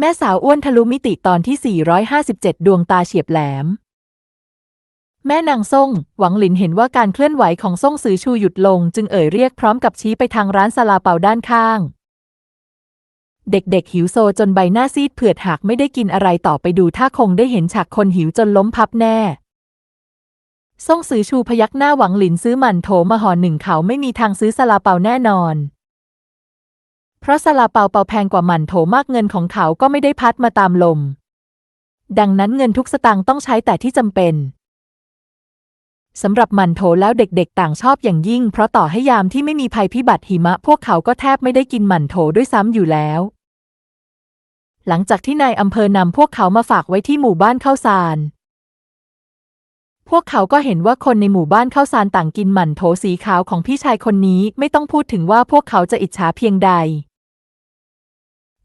แม่สาวอ้วนทะลุมิติตอนที่ 457 ดวงตาเฉียบแหลม แม่นางซ่ง หวังหลินเห็นว่าการเคลื่อนไหวของซ่งซือชูหยุดลง จึงเอ่ยเรียกพร้อมกับชี้ไปทางร้านซาลาเปาด้านข้าง เด็กๆหิวโซจนใบหน้าซีดเผือดหากไม่ได้กินอะไรต่อไปดูถ้าคงได้เห็นฉากคนหิวจนล้มพับแน่ซ่งซือชูพยักหน้าหวังหลินซื้อหมันโถมาห่อหนึ่งเขาไม่มีทางซื้อซาลาเปาแน่นอน เพราะซาลาเปาเปาแพงกว่ามันโถมากเงินของเขาก็ไม่ได้พัดมาตามลม ดังนั้นเงินทุกสตางค์ต้องใช้แต่ที่จำเป็นสำหรับมันโถแล้วเด็กๆ ต่างชอบอย่างยิ่ง เพราะต่อให้ยามที่ไม่มีภัยพิบัติหิมะ พวกเขาก็แทบไม่ได้กินมันโถด้วยซ้ำอยู่แล้ว หลังจากที่นายอำเภอนำพวกเขามาฝากไว้ที่หมู่บ้านข้าวสาร พวกเขาก็เห็นว่าคนในหมู่บ้านข้าวสารต่างกินหมั่นโถสีขาวของพี่ชายคนนี้ไม่ต้องพูดถึงว่าพวกเขาจะอิจฉาเพียงใด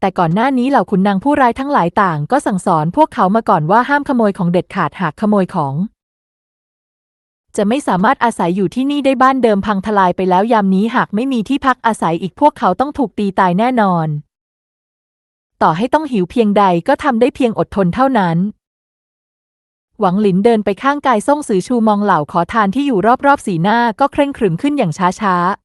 แต่ก่อนหน้านี้เหล่าขุนนางผู้ร้ายทั้งหลายต่างก็สั่งสอนพวกเขามาก่อนว่าห้ามขโมยของเด็ดขาดหากขโมยของ จะไม่สามารถอาศัยอยู่ที่นี่ได้บ้านเดิมพังทลายไปแล้วยามนี้หากไม่มีที่พักอาศัยอีกพวกเขาต้องถูกตีตายแน่นอน ต่อให้ต้องหิวเพียงใดก็ทำได้เพียงอดทนเท่านั้นหวังหลินเดินไปข้างกายซ่งสือชูมองเหล่าขอทานที่อยู่รอบๆสีหน้าก็เคร่งขรึมขึ้นอย่างช้าๆ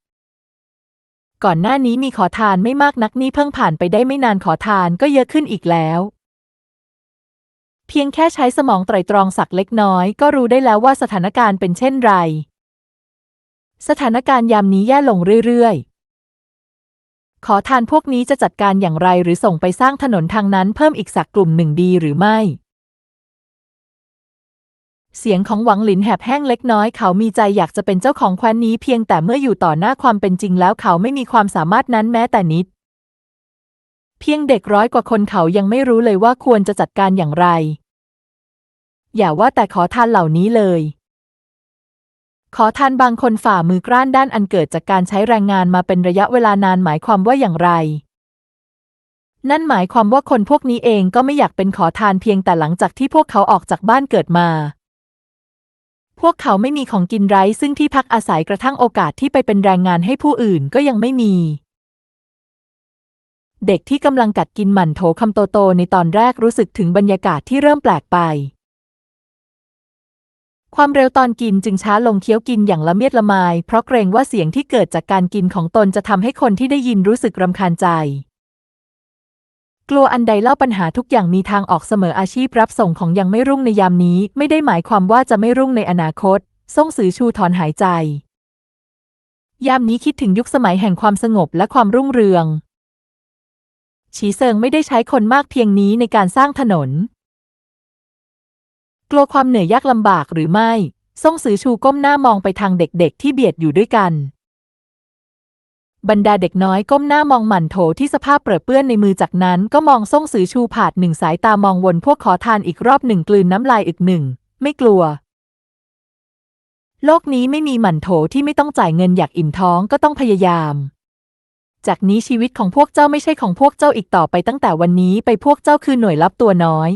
ก่อนหน้านี้มีขอทานไม่มากนักนี่เพิ่งผ่านไปได้ไม่นานขอทานก็เยอะขึ้นอีกแล้ว เพียงแค่ใช้สมองไตรตรองสักเล็กน้อย ก็รู้ได้แล้วว่าสถานการณ์เป็นเช่นไร สถานการณ์ยามนี้แย่ลงเรื่อยๆ ขอทานพวกนี้จะจัดการอย่างไรหรือส่งไปสร้างถนนทางนั้นเพิ่มอีกสักกลุ่มหนึ่งดีหรือไม่ เสียงของหวังหลินแหบแห้งเล็กน้อยเขามีใจอยากจะเป็นเจ้าของแคว้นนี้เพียงแต่เมื่ออยู่ต่อหน้าความเป็นจริงแล้วเขาไม่มีความสามารถนั้นแม้แต่นิด เพียงเด็กร้อยกว่าคนเขายังไม่รู้เลยว่าควรจะจัดการอย่างไร อย่าว่าแต่ขอทานเหล่านี้เลย ขอทานบางคนฝ่ามือกร้านด้านอันเกิดจากการใช้แรงงานมาเป็นระยะเวลานานหมายความว่าอย่างไรนั่นหมายความว่าคนพวกนี้เองก็ไม่อยากเป็นขอทานเพียงแต่หลังจากที่พวกเขาออกจากบ้านเกิดมา พวกเขาไม่มีของกินไร้ซึ่งที่พักอาศัยกระทั่งโอกาสที่ไปเป็นแรงงานให้ผู้อื่นก็ยังไม่มี เด็กที่กำลังกัดกินหมั่นโถคำโตๆในตอนแรกรู้สึกถึงบรรยากาศที่เริ่มแปลกไป ความเร็วตอนกินจึงช้าลงเคี้ยวกินอย่างละเมียดละไมเพราะเกรงว่าเสียงที่เกิดจากการกินของตนจะทำให้คนที่ได้ยินรู้สึกรำคาญใจ กลัวอันใดเล่าปัญหาทุกอย่างมีทางออกเสมออาชีพรับส่งของยังไม่รุ่งในยามนี้ ไม่ได้หมายความว่าจะไม่รุ่งในอนาคตซ่งสือชูถอนหายใจ ยามนี้คิดถึงยุคสมัยแห่งความสงบและความรุ่งเรือง ฉีเซิงไม่ได้ใช้คนมากเพียงนี้ในการสร้างถนน กลัวความเหนื่อยยากลำบากหรือไม่ซ่งสือชูก้มหน้ามองไปทางเด็กๆ ที่เบียดอยู่ด้วยกัน บรรดาเด็กน้อยก้มหน้ามองหมันโถที่สภาพเปรอะเปื้อนในมือจากนั้นก็มองซ่งสือชูผาดหนึ่งสายตามองวนพวกขอทานอีกรอบหนึ่งกลืนน้ำลายอึกหนึ่ง ไม่กลัว โลกนี้ไม่มีหมันโถที่ไม่ต้องจ่ายเงินอยากอิ่มท้องก็ต้องพยายาม จากนี้ชีวิตของพวกเจ้าไม่ใช่ของพวกเจ้าอีกต่อไปตั้งแต่วันนี้ไปพวกเจ้าคือหน่วยลับตัวน้อย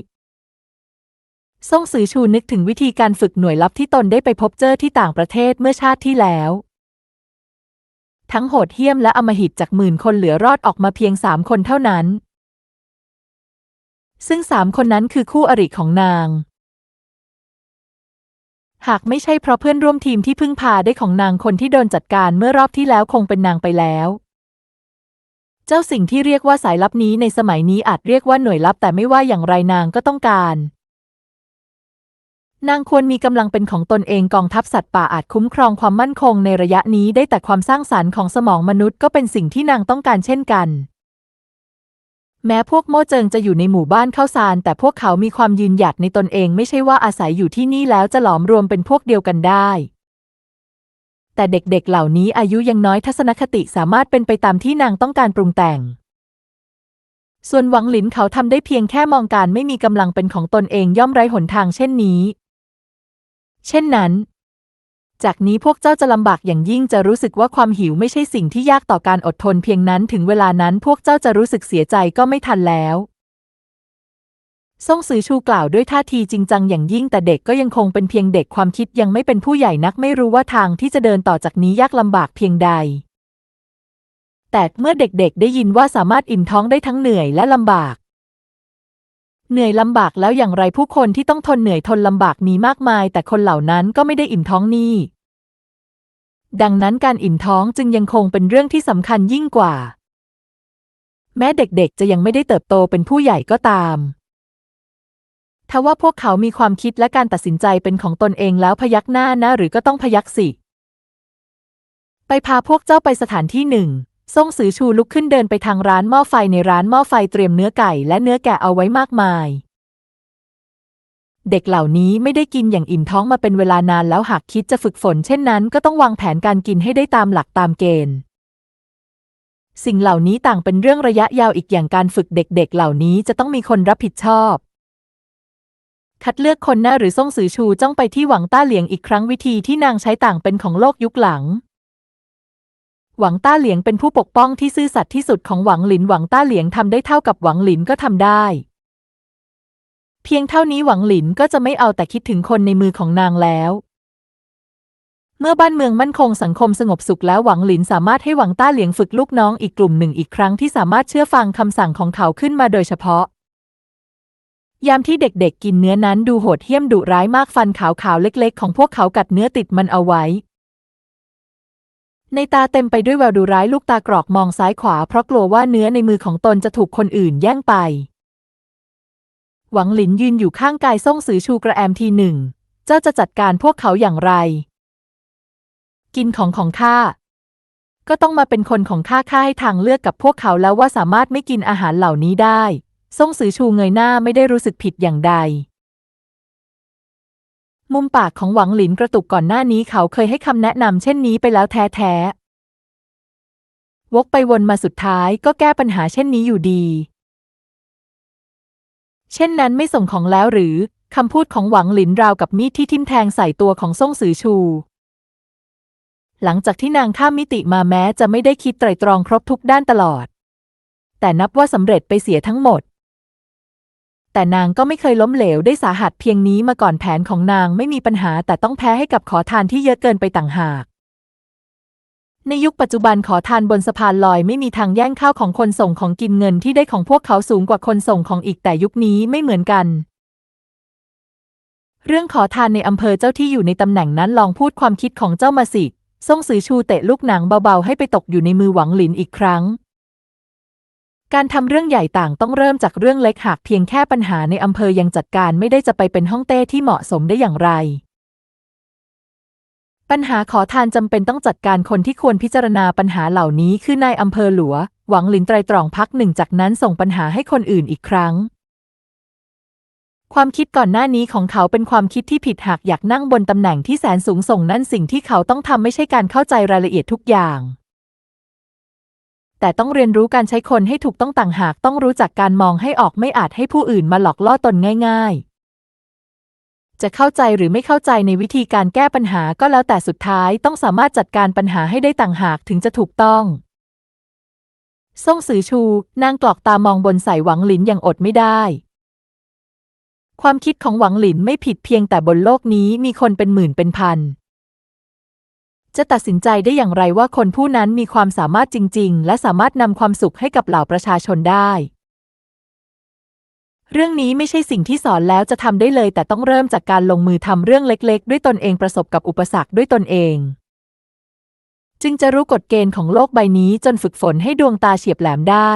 ซ่งสือชูนึกถึงวิธีการฝึกหน่วยลับที่ตนได้ไปพบเจอที่ต่างประเทศเมื่อชาติที่แล้ว ทั้งโหดเหี้ยมและอมหิตจากหมื่นคนเหลือรอดออกมาเพียงสามคนเท่านั้น ซึ่งสามคนนั้นคือคู่อริของนาง หากไม่ใช่เพราะเพื่อนร่วมทีมที่พึ่งพาได้ของนางคนที่โดนจัดการเมื่อรอบที่แล้วคงเป็นนางไปแล้วเจ้าสิ่งที่เรียกว่าสายลับนี้ในสมัยนี้อาจเรียกว่าหน่วยลับแต่ไม่ว่าอย่างไรนางก็ต้องการ นางควรมีกำลังเป็นของตนเองกองทัพสัตว์ป่าอาจคุ้มครองความมั่นคงในระยะนี้ได้แต่ความสร้างสรรค์ของสมองมนุษย์ก็เป็นสิ่งที่นางต้องการเช่นกัน แม้พวกโม่เจิงจะอยู่ในหมู่บ้านเข้าซานแต่พวกเขามีความยืนหยัดในตนเองไม่ใช่ว่าอาศัยอยู่ที่นี่แล้วจะหลอมรวมเป็นพวกเดียวกันได้ แต่เด็กๆเหล่านี้อายุยังน้อยทัศนคติสามารถเป็นไปตามที่นางต้องการปรุงแต่งส่วนหวังหลินเขาทำได้เพียงแค่มองการไม่มีกำลังเป็นของตนเองย่อมไร้หนทางเช่นนี้ เช่นนั้น จากนี้พวกเจ้าจะลำบากอย่างยิ่งจะรู้สึกว่าความหิวไม่ใช่สิ่งที่ยากต่อการอดทนเพียงนั้นถึงเวลานั้นพวกเจ้าจะรู้สึกเสียใจก็ไม่ทันแล้วซ่งซือชูกล่าวด้วยท่าทีจริงจังอย่างยิ่งแต่เด็กก็ยังคงเป็นเพียงเด็กความคิดยังไม่เป็นผู้ใหญ่นักไม่รู้ว่าทางที่จะเดินต่อจากนี้ยากลำบากเพียงใด แต่เมื่อเด็กๆได้ยินว่าสามารถอิ่มท้องได้ทั้งเหนื่อยและลำบาก เหนื่อยลำบากแล้วอย่างไรผู้คนที่ต้องทนเหนื่อยทนลำบากมีมากมาย แต่คนเหล่านั้นก็ไม่ได้อิ่มท้องนี่ ดังนั้นการอิ่มท้องจึงยังคงเป็นเรื่องที่สำคัญยิ่งกว่า แม้เด็กๆ จะยังไม่ได้เติบโตเป็นผู้ใหญ่ก็ตามทว่าพวกเขามีความคิดและการตัดสินใจเป็นของตนเองแล้วพยักหน้านะหรือก็ต้องพยักสิ ไปพาพวกเจ้าไปสถานที่หนึ่ง ซ่งสือชูลุกขึ้นเดินไปทางร้านหม้อไฟในร้านหม้อไฟเตรียมเนื้อไก่และเนื้อแกะเอาไว้มากมาย เด็กเหล่านี้ไม่ได้กินอย่างอิ่มท้องมาเป็นเวลานานแล้วหากคิดจะฝึกฝนเช่นนั้นก็ต้องวางแผนการกินให้ได้ตามหลักตามเกณฑ์สิ่งเหล่านี้ต่างเป็นเรื่องระยะยาวอีกอย่างการฝึกเด็กๆเหล่านี้จะต้องมีคนรับผิดชอบ คัดเลือกคนหน้าหรือซ่งสือชูจ้องไปที่หวังต้าเหลียงอีกครั้งวิธีที่นางใช้ต่างเป็นของโลกยุคหลัง หวังต้าเหลียงเป็นผู้ปกป้องที่ซื่อสัตย์ที่สุดของหวังหลินหวังต้าเหลียงทำได้เท่ากับหวังหลินก็ทำได้ เพียงเท่านี้หวังหลินก็จะไม่เอาแต่คิดถึงคนในมือของนางแล้ว เมื่อบ้านเมืองมั่นคงสังคมสงบสุขแล้วหวังหลินสามารถให้หวังต้าเหลียงฝึกลูกน้องอีกกลุ่มหนึ่งอีกครั้งที่สามารถเชื่อฟังคำสั่งของเขาขึ้นมาโดยเฉพาะ ยามที่เด็กๆกินเนื้อนั้นดูโหดเหี้ยมดุร้ายมากฟันขาวๆเล็ก ๆ ของพวกเขากัดเนื้อติดมันเอาไว้ ในตาเต็มไปด้วยแววดุร้ายลูกตากรอกมองซ้ายขวาเพราะกลัวว่าเนื้อในมือของตนจะถูกคนอื่นแย่งไป หวังหลินยืนอยู่ข้างกายซ่งสือชูกระแอมทีหนึ่ง เจ้าจะจัดการพวกเขาอย่างไร กินของของข้า ก็ต้องมาเป็นคนของข้าข้าให้ทางเลือกกับพวกเขาแล้วว่าสามารถไม่กินอาหารเหล่านี้ได้ซ่งสือชูเงยหน้าไม่ได้รู้สึกผิดอย่างใด มุมปากของหวังหลินกระตุกก่อนหน้านี้เขาเคยให้คำแนะนำเช่นนี้ไปแล้วแท้ๆ วกไปวนมาสุดท้ายก็แก้ปัญหาเช่นนี้อยู่ดี เช่นนั้นไม่ส่งของแล้วหรือคำพูดของหวังหลินราวกับมีดที่ทิ่มแทงใส่ตัวของซ่งสือชู หลังจากที่นางข้ามมิติมาแม้จะไม่ได้คิดไตรตรองครบทุกด้านตลอด แต่นับว่าสำเร็จไปเสียทั้งหมด แต่นางก็ไม่เคยล้มเหลวได้สาหัสเพียงนี้มาก่อนแผนของนางไม่มีปัญหาแต่ต้องแพ้ให้กับขอทานที่เยอะเกินไปต่างหาก ในยุคปัจจุบันขอทานบนสะพานลอยไม่มีทางแย่งข้าวของคนส่งของกินเงินที่ได้ของพวกเขาสูงกว่าคนส่งของอีกแต่ยุคนี้ไม่เหมือนกัน เรื่องขอทานในอำเภอเจ้าที่อยู่ในตำแหน่งนั้นลองพูดความคิดของเจ้ามาสิซ่งสือชูเตะลูกหนังเบาๆให้ไปตกอยู่ในมือหวังหลินอีกครั้ง การทำเรื่องใหญ่ต่างต้องเริ่มจากเรื่องเล็กหากเพียงแค่ปัญหาในอำเภอยังจัดการไม่ได้จะไปเป็นห้องเต้ที่เหมาะสมได้อย่างไร ปัญหาขอทานจำเป็นต้องจัดการคนที่ควรพิจารณาปัญหาเหล่านี้คือนายอำเภอหลัว หวังหลินไตรตรองพักหนึ่งจากนั้นส่งปัญหาให้คนอื่นอีกครั้ง ความคิดก่อนหน้านี้ของเขาเป็นความคิดที่ผิดหากอยากนั่งบนตำแหน่งที่แสนสูงส่งนั่นสิ่งที่เขาต้องทำไม่ใช่การเข้าใจรายละเอียดทุกอย่าง แต่ต้องเรียนรู้การใช้คนให้ถูกต้องต่างหากต้องรู้จักการมองให้ออกไม่อาจให้ผู้อื่นมาหลอกล่อตนง่าย ๆ จะเข้าใจหรือไม่เข้าใจในวิธีการแก้ปัญหาก็แล้วแต่สุดท้ายต้องสามารถจัดการปัญหาให้ได้ต่างหากถึงจะถูกต้องซ่งสือชู นางกรอกตามองบนใส่หวังหลินอย่างอดไม่ได้ ความคิดของหวังหลินไม่ผิดเพียงแต่บนโลกนี้มีคนเป็นหมื่นเป็นพัน จะตัดสินใจได้อย่างไรว่าคนผู้นั้นมีความสามารถจริง ๆ และสามารถนำความสุขให้กับเหล่าประชาชนได้ เรื่องนี้ไม่ใช่สิ่งที่สอนแล้วจะทำได้เลย แต่ต้องเริ่มจากการลงมือทำเรื่องเล็กๆ ด้วยตนเองประสบกับอุปสรรคด้วยตนเอง จึงจะรู้กฎเกณฑ์ของโลกใบนี้จนฝึกฝนให้ดวงตาเฉียบแหลมได้